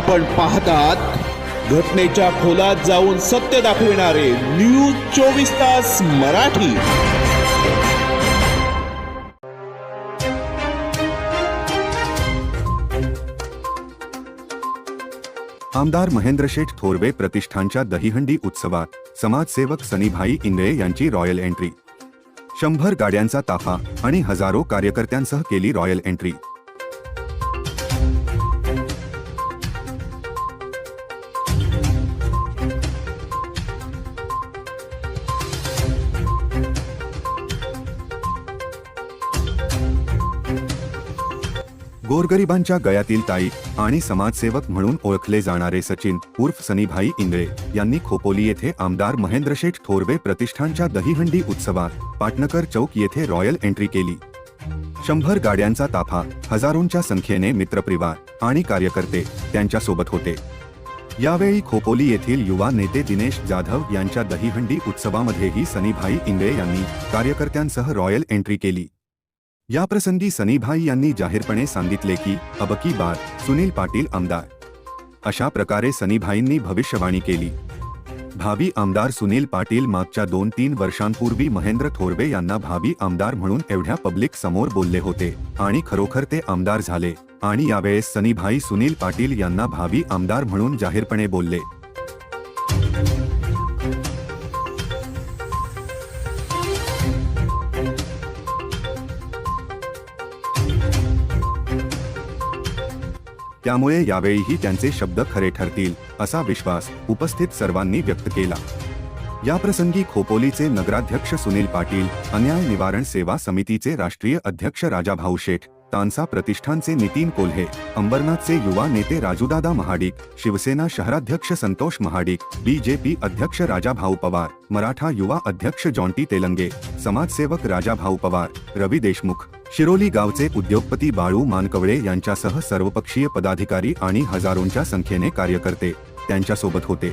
आपण पाहतात घटनेच्या खोलात जाऊन सत्य दाखविणारे न्यूज चोवीस तास मराठी. आमदार महेंद्रशेठ थोरवे प्रतिष्ठानच्या दहीहंडी उत्सवात समाजसेवक सनीभाई इंगळे यांची रॉयल एंट्री. शंभर गाड्यांचा ताफा आणि हजारो कार्यकर्त्यांसह केली रॉयल एंट्री. गोरगरिबांच्या गयातील ताई आणि समाजसेवक म्हणून ओळखले जाणारे सचिन उर्फ सनीभाई इंगळे यांनी खोपोली येथे आमदार महेंद्रशेठ थोरवे प्रतिष्ठानच्या दहीहंडी उत्सवात पाटणकर चौक येथे रॉयल एंट्री केली. शंभर गाड्यांचा ताफा हजारोंच्या संख्येने मित्रपरिवार आणि कार्यकर्ते त्यांच्यासोबत होते. यावेळी खोपोली येथील युवा नेते दिनेश जाधव यांच्या दहीहंडी उत्सवामध्येही सनीभाई इंगळे यांनी कार्यकर्त्यांसह रॉयल एंट्री केली. याप्रसंगी सनीभाई यांनी जाहीरपणे सांगितले की अबकी बार सुनील पाटील आमदार. अशा प्रकारे सनीभाईंनी भविष्यवाणी केली. भावी आमदार सुनील पाटील मागच्या दोन तीन वर्षांपूर्वी महेंद्र थोरवे यांना भावी आमदार म्हणून एवढ्या पब्लिक समोर बोलले होते आणि खरोखर ते आमदार झाले. आणि यावेळेस सनीभाई सुनील पाटील यांना भावी आमदार म्हणून जाहीरपणे बोलले. त्यामुळे यावेळीही त्यांचे शब्द खरे ठरतील असा विश्वास उपस्थित सर्वांनी व्यक्त केला. याप्रसंगी खोपोलीचे नगराध्यक्ष सुनील पाटील अन्याय निवारण सेवा समितीचे राष्ट्रीय अध्यक्ष राजाभाऊ शेठ तानसा प्रतिष्ठानचे नितीन कोल्हे अंबरनाथचे युवा नेते राजूदादा महाडिक शिवसेना शहराध्यक्ष संतोष महाडिक बीजेपी अध्यक्ष राजाभाऊ पवार मराठा युवा अध्यक्ष जॉन्टी तेलंगे समाजसेवक राजाभाऊ पवार रवी देशमुख शिरोली गावचे उद्योगपती बाळू मानकवळे यांच्यासह सर्वपक्षीय पदाधिकारी आणि हजारोंच्या संख्येने कार्यकर्ते त्यांच्यासोबत होते.